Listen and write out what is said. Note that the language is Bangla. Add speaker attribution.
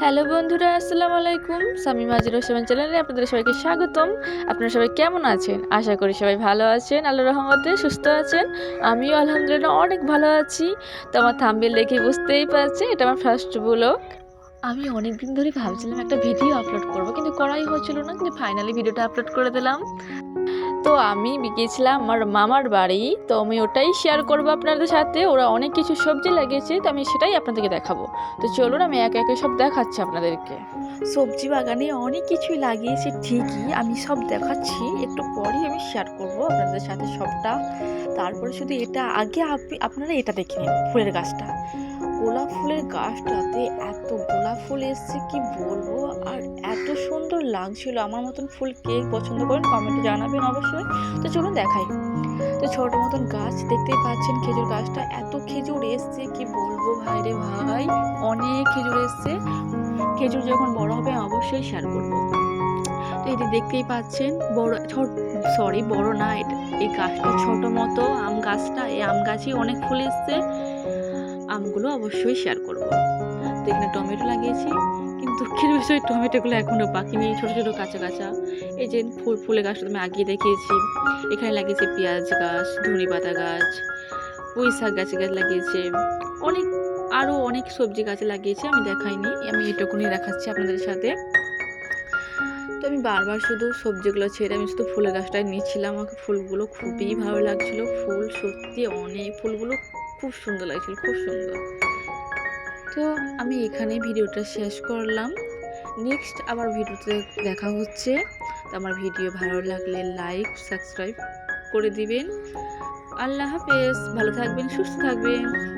Speaker 1: হ্যালো বন্ধুরা, আসসালামু আলাইকুম। সামি মাজির হোসেন চ্যানেলে আপনাদের সবাইকে স্বাগতম। আপনারা সবাই কেমন আছেন? আশা করি সবাই ভালো আছেন, আল্লাহ রহমতে সুস্থ আছেন। আমিও আলহামদুলিল্লাহ অনেক ভালো আছি। তো আমার থাম্বেল দেখে বুঝতেই পারছি এটা আমার ফার্স্ট ব্লগ আমি অনেক দিন ধরে ভাবছিলাম একটা ভিডিও আপলোড করব, কিন্তু করাই হচ্ছিল না, কিন্তু ফাইনালি ভিডিওটা আপলোড করে দিলাম। তো আমি গিয়েছিলাম আমার মামার বাড়ি, তো আমি ওটাই শেয়ার করব আপনাদের সাথে। ওরা অনেক কিছু সবজি লাগিয়েছে, তো আমি সেটাই আপনাদেরকে দেখাবো। তো চলুন, আমি একে একে সব দেখাচ্ছি আপনাদেরকে। সবজি বাগানে অনেক কিছুই লাগিয়েছে, ঠিকই, আমি সব দেখাচ্ছি। একটু পরেই আমি শেয়ার করব আপনাদের সাথে সবটা। তারপরে শুধু এটা, আগে আপনি, আপনারা এটা দেখে নিন, ফুলের গাছটা। গোলাপ ফুলের গাছটাতে এত গোলাপ ফুল এসছে, কি বলব? আর এত সুন্দর লাগছিল। আমার মতন ফুল কে পছন্দ করেন কমেন্টে জানাবেন অবশ্যই। তো চলুন দেখাই। তো ছোট মতন গাছ দেখতেই পাচ্ছেন, খেজুর গাছটা এত খেজুর এসছে, কি বলব? ভাই রে ভাই, অনেক খেজুর এসছে। খেজুর যখন বড় হবে অবশ্যই শেয়ার করব। তো এটি দেখতেই পাচ্ছেন, বড় ছোট সরি বড় না, এটা এই গাছটা ছোট মতো, আম গাছটা, এই আম গাছই অনেক ফুল এসছে। আমগুলো অবশ্যই শেয়ার করব। তো এখানে টমেটো লাগিয়েছি, কিন্তু দুঃখের বিষয়, টমেটোগুলো এখনও পাকিনি ছোটো ছোটো, কাঁচা কাঁচা। এই যে ফুল, ফুলের গাছটা আমি আগিয়ে দেখিয়েছি। এখানে লাগিয়েছে পেঁয়াজ গাছ ধনে পাতা গাছ, পুঁই শাক গাছে গাছ লাগিয়েছে। অনেক আরও অনেক সবজি গাছ লাগিয়েছে, আমি দেখাইনি, আমি এটুকুনি দেখাচ্ছি আপনাদের সাথে। তো আমি বারবার শুধু সবজিগুলো ছেড়ে, আমি শুধু ফুলের গাছটাই নিচ্ছিলাম। আমাকে ফুলগুলো খুবই ভালো লাগছিল, ফুল সত্যি অনেক, ফুলগুলো খুব সুন্দর লাগছিল, খুব সুন্দর। তো আমি এখানে ভিডিওটা শেষ করলাম। নেক্সট আবার ভিডিওতে দেখা হচ্ছে। তো আমার ভিডিও ভালো লাগলে লাইক সাবস্ক্রাইব করে দিবেন। আল্লাহ হাফেজ, ভালো থাকবেন, সুস্থ থাকবেন।